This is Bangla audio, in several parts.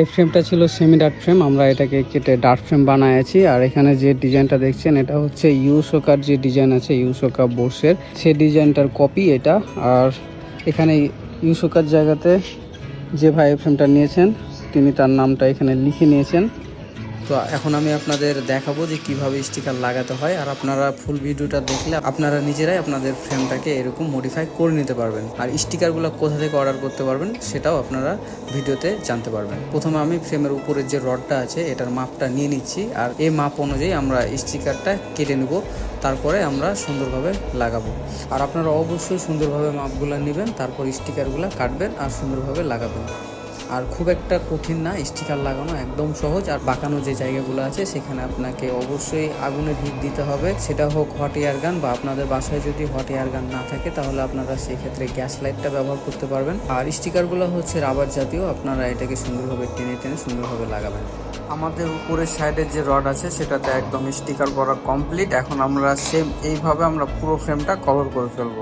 এই ফ্রেমটা ছিল সেমি ডার্ট ফ্রেম আমরা এটাকে কেটে ডার্ট ফ্রেম বানাইছি আর এখানে যে ডিজাইনটা দেখছেন, এটা হচ্ছে ইউসোকার যে ডিজাইন আছে ইউসোকা বোর্সের। সেই ডিজাইনটার কপি এটা। আর এখানে ইউসোকার জায়গাতে যে ভাই ফ্রেমটা নিয়েছেন, তিনি তার নামটা এখানে লিখে নিয়েছেন। তো এখন আমি আপনাদের দেখাবো যে কীভাবে স্টিকার লাগাতে হয়, আর আপনারা ফুল ভিডিওটা দেখলে আপনারা নিজেরাই আপনাদের ফ্রেমটাকে এরকম মডিফাই করে নিতে পারবেন। আর স্টিকারগুলো কোথা থেকে অর্ডার করতে পারবেন, সেটাও আপনারা ভিডিওতে জানতে পারবেন। প্রথমে আমি ফ্রেমের উপরের যে রডটা আছে, এটার মাপটা নিয়ে নিচ্ছি, আর এই মাপ অনুযায়ী আমরা স্টিকারটা কেটে নেব, তারপরে আমরা সুন্দরভাবে লাগাবো। আর আপনারা অবশ্যই সুন্দরভাবে মাপগুলো নেবেন, তারপর স্টিকারগুলো কাটবেন আর সুন্দরভাবে লাগাবেন। আর খুব একটা কঠিন না, স্টিকার লাগানো একদম সহজ। আর বাঁকানো যে জায়গাগুলো আছে, সেখানে আপনাকে অবশ্যই আগুনে হিট দিতে হবে। সেটা হোক হট এয়ার গান বা আপনাদের বাসায় যদি হট এয়ার গান না থাকে, তাহলে আপনারা সেক্ষেত্রে গ্যাস লাইটটা ব্যবহার করতে পারবেন। আর স্টিকারগুলো হচ্ছে রাবার জাতীয়, আপনারা এটাকে সুন্দরভাবে টেনে টেনে সুন্দরভাবে লাগাবেন। আমাদের উপরের সাইডের যে রড আছে, সেটাতে একদম স্টিকার করা কমপ্লিট এখন আমরা সেম এইভাবে আমরা পুরো ফ্রেমটা কভার করে ফেলব।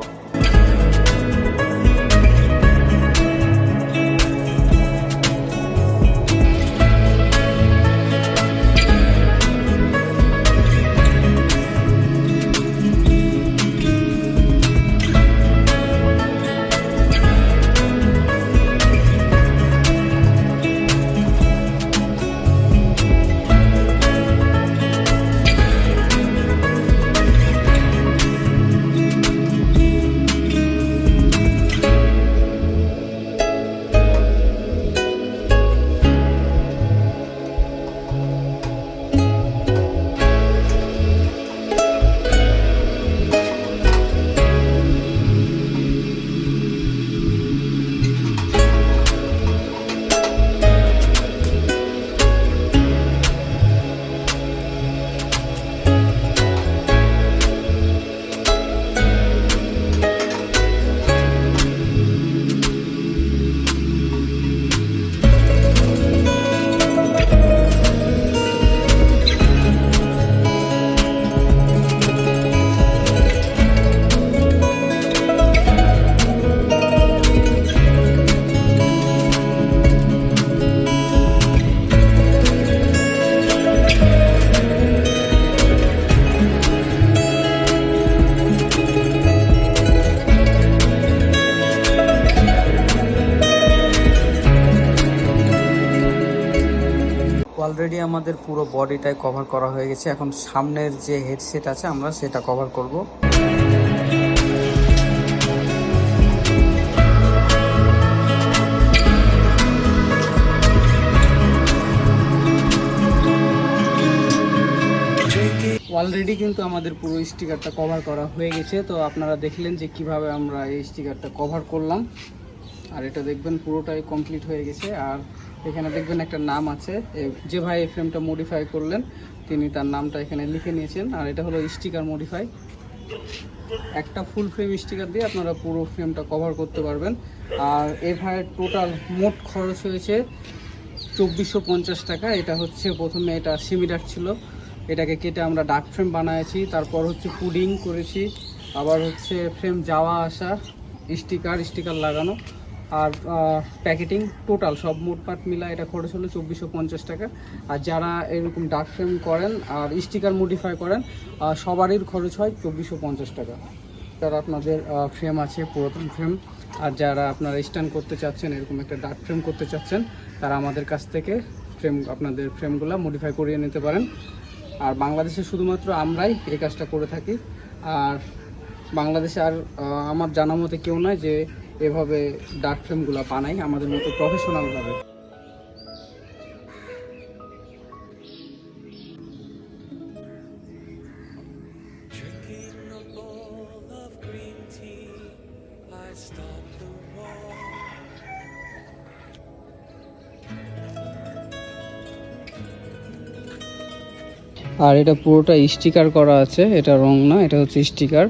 অলরেডি আমাদের পুরো বডিটাই কভার করা হয়ে গেছে। এখন সামনের যে হেডসেট আছে, আমরা সেটা কভার করব। অলরেডি কিন্তু আমাদের পুরো স্টিকারটা কভার করা হয়ে গেছে। তো আপনারা দেখলেন যে কীভাবে আমরা এই স্টিকারটা কভার করলাম। আর এটা দেখবেন পুরোটাই কমপ্লিট হয়ে গেছে। আর এখানে দেখবেন একটা নাম আছে। যে ভাই এই ফ্রেমটা মডিফাই করলেন, তিনি তার নামটা এখানে লিখে নিয়েছেন। আর এটা হলো স্টিকার মডিফাই একটা ফুল ফ্রেম স্টিকার দিয়ে আপনারা পুরো ফ্রেমটা কভার করতে পারবেন। আর এ ভাইয়ের টোটাল মোট খরচ হয়েছে চব্বিশশো পঞ্চাশ টাকা। এটা হচ্ছে প্রথমে এটা সিমিডার ছিল। এটাকে কেটে আমরা ডার্ক ফ্রেম বানিয়েছি। তারপর হচ্ছে পুডিং করেছি। আবার হচ্ছে ফ্রেম যাওয়া আসা স্টিকার স্টিকার লাগানো। আর প্যাকেটিং টোটাল সব মোটপাট মিলা এটা খরচ হলো চব্বিশশো পঞ্চাশ টাকা। আর যারা এরকম ডার্ক ফ্রেম করেন আর স্টিকার মডিফাই করেন সবারই খরচ হয় চব্বিশশো পঞ্চাশ টাকা। যারা আপনাদের ফ্রেম আছে, পুরাতন ফ্রেম আর যারা আপনারা স্ট্যান্ড করতে চাচ্ছেন, এরকম একটা ডার্ক ফ্রেম করতে চাচ্ছেন, তারা আমাদের কাছ থেকে ফ্রেম আপনাদের ফ্রেমগুলো মডিফাই করিয়ে নিতে পারেন। আর বাংলাদেশে শুধুমাত্র আমরাই এই কাজটা করে থাকি। আর বাংলাদেশে আর আমার জানা মতে কেউ নয় যে এভাবে ডার্ক ফ্রেমগুলো বানায় আমাদের মতো প্রফেশনালভাবে. আর এটা পুরোটা স্টিকার করা আছে, এটা রং না, এটা হচ্ছে স্টিকার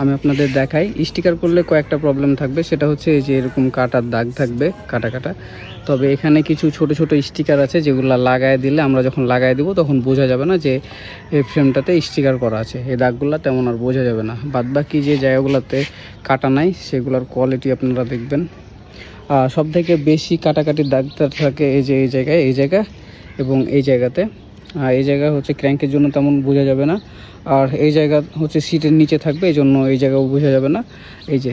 আমি আপনাদের দেখাই। স্টিকার করলে কয়েকটা প্রবলেম থাকবে। সেটা হচ্ছে এই যে এরকম কাটার দাগ থাকবে, কাটা কাটা। তবে এখানে কিছু ছোট ছোট স্টিকার আছে যেগুলো লাগায় দিলে আমরা যখন লাগায় দিব তখন বোঝা যাবে না যে এই ফ্রেমটাতে স্টিকার করা আছে। এই দাগগুলো তেমন আর বোঝা যাবে না। বাদ বাকি যে জায়গাগুলোতে কাটা নাই, সেগুলোর কোয়ালিটি আপনারা দেখবেন। সব থেকে বেশি কাটাকাটির দাগটা থাকে এই যে, এই জায়গায়, এই জায়গা এবং এই জায়গাতে। আর এই জায়গা হচ্ছে ক্র্যাঙ্কের জন্য তেমন বোঝা যাবে না। আর এই জায়গা হচ্ছে সিটের নিচে থাকবে এই জন্য এই জায়গাও বোঝা যাবে না। এই যে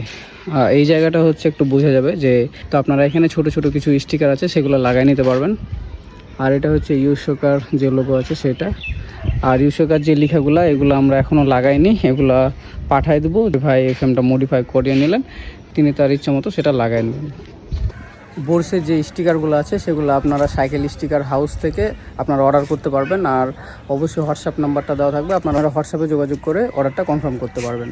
আহ, এই জায়গাটা হচ্ছে একটু বোঝা যাবে যে তো আপনারা এখানে ছোট ছোট কিছু স্টিকার আছে সেগুলো লাগাই নিতে পারবেন। আর এটা হচ্ছে ইউসোকার যে লোগো আছে সেটা। আর ইউসোকার যে লেখাগুলো এগুলো আমরা এখনও লাগাইনি এগুলো পাঠাই দেবো। ভাই এখানটা মডিফাই করিয়ে নিলেন তিনি তার ইচ্ছা মতো সেটা লাগাই নেবেন। বোর্সের যে স্টিকারগুলো আছে, সেগুলো আপনারা সাইকেল স্টিকার হাউস থেকে আপনারা অর্ডার করতে পারবেন। আর অবশ্যই হোয়াটসঅ্যাপ নাম্বারটা দেওয়া থাকবে। আপনারা হোয়াটসঅ্যাপে যোগাযোগ করে অর্ডারটা কনফার্ম করতে পারবেন।